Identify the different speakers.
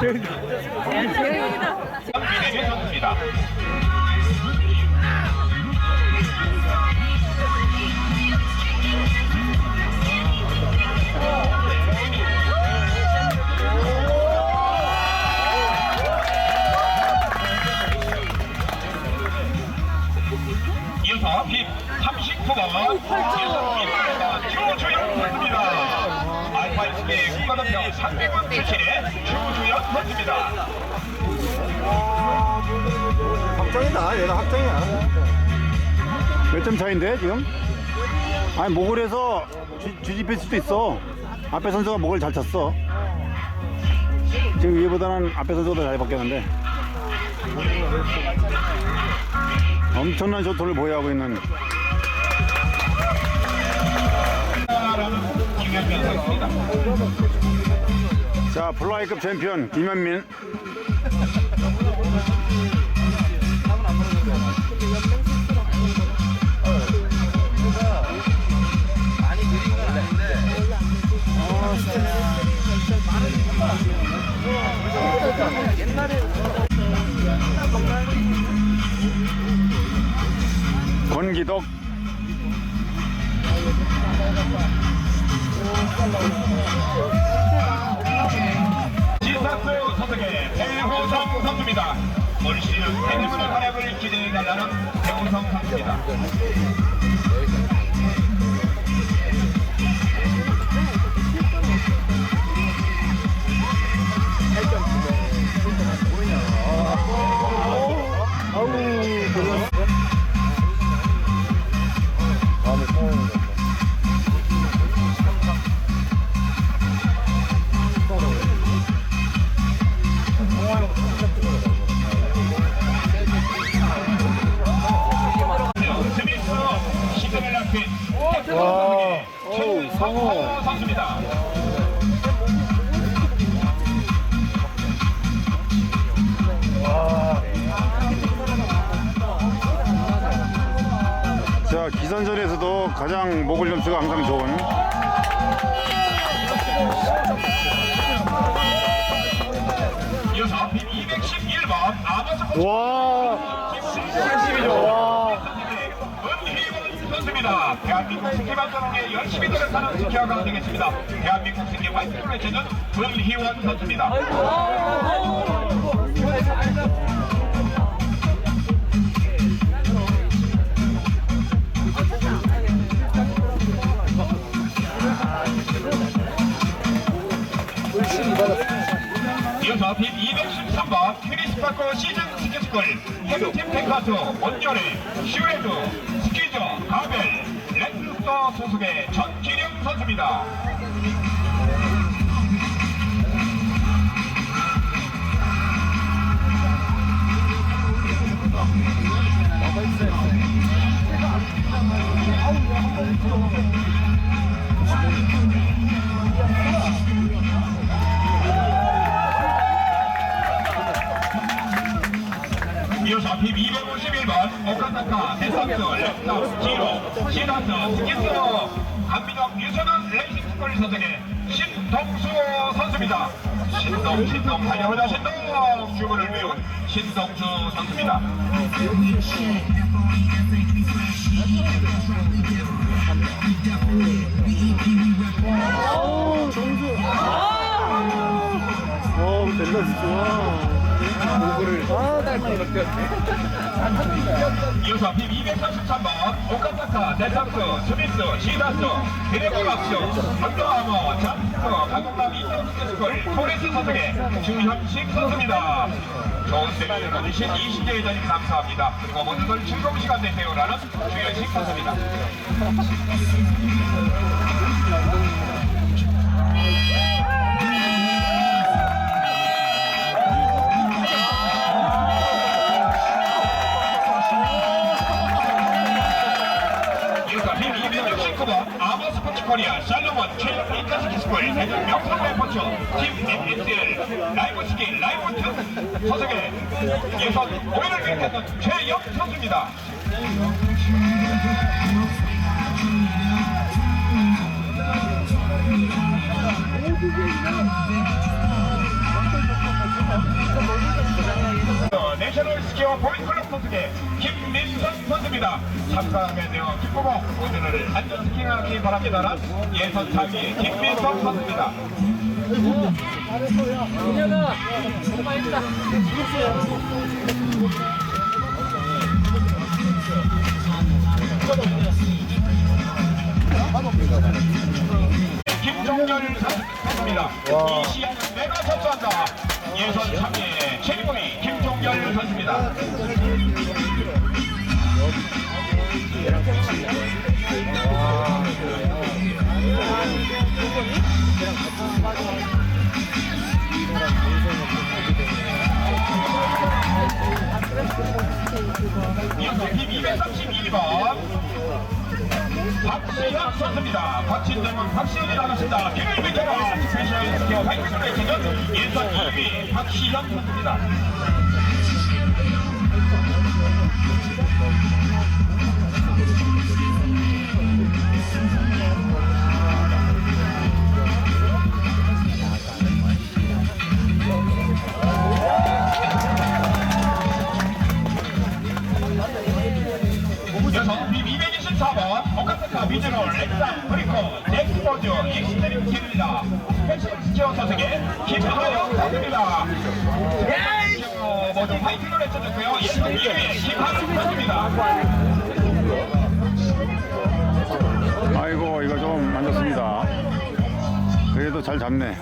Speaker 1: 미래의 선수입니다. 이어서 빔 39번 예선팀입니다. 조주영 선수입니다. 알파이스의 국가대표 상대군 출신의 선수입니다.
Speaker 2: 확정이다 얘가 확정이야 몇 점 차인데 지금? 아니 목을 해서 쥐- 뒤집힐 수도 있어 앞에 선수가 목을 잘 쳤어 지금 위에보다는 앞에 선수가 더잘 바뀌었는데 엄청난 쇼트를 보유하고 있는. 자 플라이급 챔피언 김현민. 권기덕
Speaker 1: 소속의 배호성 선수입니다. 올 시즌 테니스 활약을 기대해달라는 배호성 선수입니다. 테니스 소속의 최성호 선수입니다.
Speaker 2: 자 기선전에서도 가장 목을 점수가 항상 좋은.
Speaker 1: 이어서 빈 211번 아마스
Speaker 2: 와.
Speaker 1: 82조 와 선수입니다. 대한민국 스키 발전에 열심히 노력하는 스키어가 되겠습니다. 대한민국 스키 화이트 플래치는 은희원 선수입니다. 이어서 빈 213번 크리스파코 시즌 스키스쿨 해수팀 탱카스 원열의 슈레드 스키저 가벨 랜드스터 소속의 전기령 선수입니다. 이어서 빔 251번 오카타카 대선수 랩탑 지로 시다스 스키스로 한민혁 유선원 레이싱 스쿨 소속의 신동수 선수입니다. 신동 신동 달려오자 신동 주문을 외운 신동수 선수입니다.
Speaker 2: 와 된다 진짜
Speaker 1: 이어서 빔 233번 오카타카 대상수 스미스 시다스 드래곤락스 강도아머 잠스 가공남 인터스쿨 토레스 선수의 주현식 선수입니다. 좋은 대회를 거주신 이신재 회장님 감사합니다. 그리고 모두들 즐거운 시간 되세요라는 주현식 선수입니다. 1번 최저평가 스키스포의 대전 명품 레포츠 팀 MSL 라이브 스키 라이브 튼 서석의 예선 5위를 기록했던 최영 선수입니다. 내셔널 스키어 보이클럽 소속의 김민선 선수입니다. 참가하게 되어 기쁘고 오늘을 안전 스킹하기 바랍니다란 예선 4위 김민선 선수입니다. 김종렬 선수입니다. 이 시합은 내가 선수한다. 예선 3위 최고위 김종렬 선수입니다. 이어서 팀 232번 박시현. 박진dem은 박시현이 나갔습니다. 김을 비켜라 스페셜 스퀘어 바이크 레이싱은 예선 2위 박시현 선수입니다. 여성 팀 224번 오카사카 미즈노 렉상 브리코 넥스포즈 익스트림 팀입니다. 패션 스퀘어 소속의 김하영 선수입니다. 어, 모두 파이팅을 해주셨고요. 예선 2위 김하영 선수입니다.
Speaker 2: 아이고 이거 좀안 좋습니다. 그래도 잘 잡네.